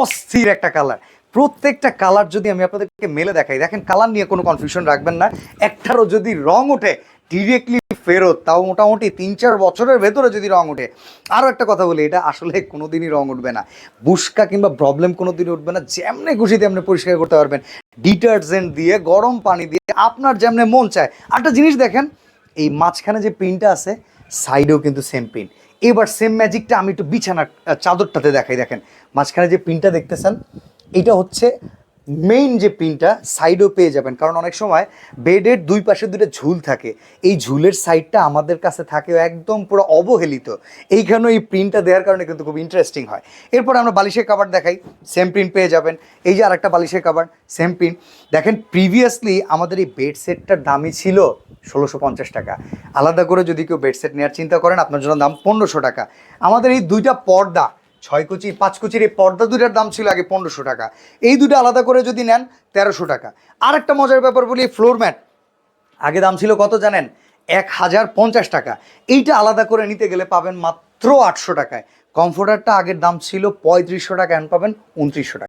অস্থির একটা কালার প্রত্যেকটা কালার যদি আমি আপনাদেরকে মেলে দেখাই, দেখেন কালার নিয়ে কোনো কনফিউশন রাখবেন না। একটারও যদি রং ওঠে ডিরেক্টলি ফেরত, তাও মোটামুটি তিন চার বছরের ভেতরে যদি রং ওঠে আরও একটা কথা বলি, এটা আসলে কোনোদিনই রং উঠবে না। বুস্কা কিংবা প্রবলেম কোনো দিনই উঠবে না, যেমনি খুশি তেমনি পরিষ্কার করতে পারবেন। ডিটারজেন্ট দিয়ে, গরম পানি দিয়ে, আপনার যেমনি মন চায়। একটা জিনিস দেখেন, এই মাঝখানে যে প্রিন্টটা আছে সাইডেও কিন্তু সেম প্রিন্ট এবার সেম ম্যাজিকটা আমি একটু বিছানার চাদরটাতে দেখাই, দেখেন। মাঝখানে যে প্রিন্টটা দেখতেছেন, এটা হচ্ছে মেইন যে পিনটা সাইডও পেয়ে যাবেন। কারণ অনেক সময় বেডের দুই পাশে দুটো ঝুল থাকে। এই ঝুলের সাইডটা আমাদের কাছে থাকে একদম পুরো অবহেলিত। এইখানে এই প্রিন্টটা দেওয়ার কারণে কিন্তু খুব ইন্টারেস্টিং হয়। এরপর আমরা বালিশের কাবার দেখাই। সেম প্রিন্ট পেয়ে যাবেন। এই যে আরেকটা বালিশের কাবার সেম প্রিন্ট দেখেন প্রিভিয়াসলি আমাদের এই বেড সেটটার দামই ছিল ষোলোশো পঞ্চাশ টাকা। আলাদা করে যদি কেউ বেডসেট নেওয়ার চিন্তা করেন, আপনার জন্য দাম পনেরোশো টাকা। আমাদের এই দুইটা পর্দা, ছয় কুচি, পাঁচ কুচির এই পর্দা দুটার দাম ছিল আগে পনেরোশো টাকা। এই দুটো আলাদা করে যদি নেন, তেরোশো টাকা। আর একটা মজার ব্যাপার বলি ফ্লোর ম্যাট আগে দাম ছিল কত জানেন? এক হাজার পঞ্চাশ টাকা। এইটা আলাদা করে নিতে গেলে পাবেন মাত্র আটশো টাকায়। কমফোর্টারটা আগের দাম ছিল পঁয়ত্রিশশো টাকা, এখন পাবেন উনত্রিশশো টাকা।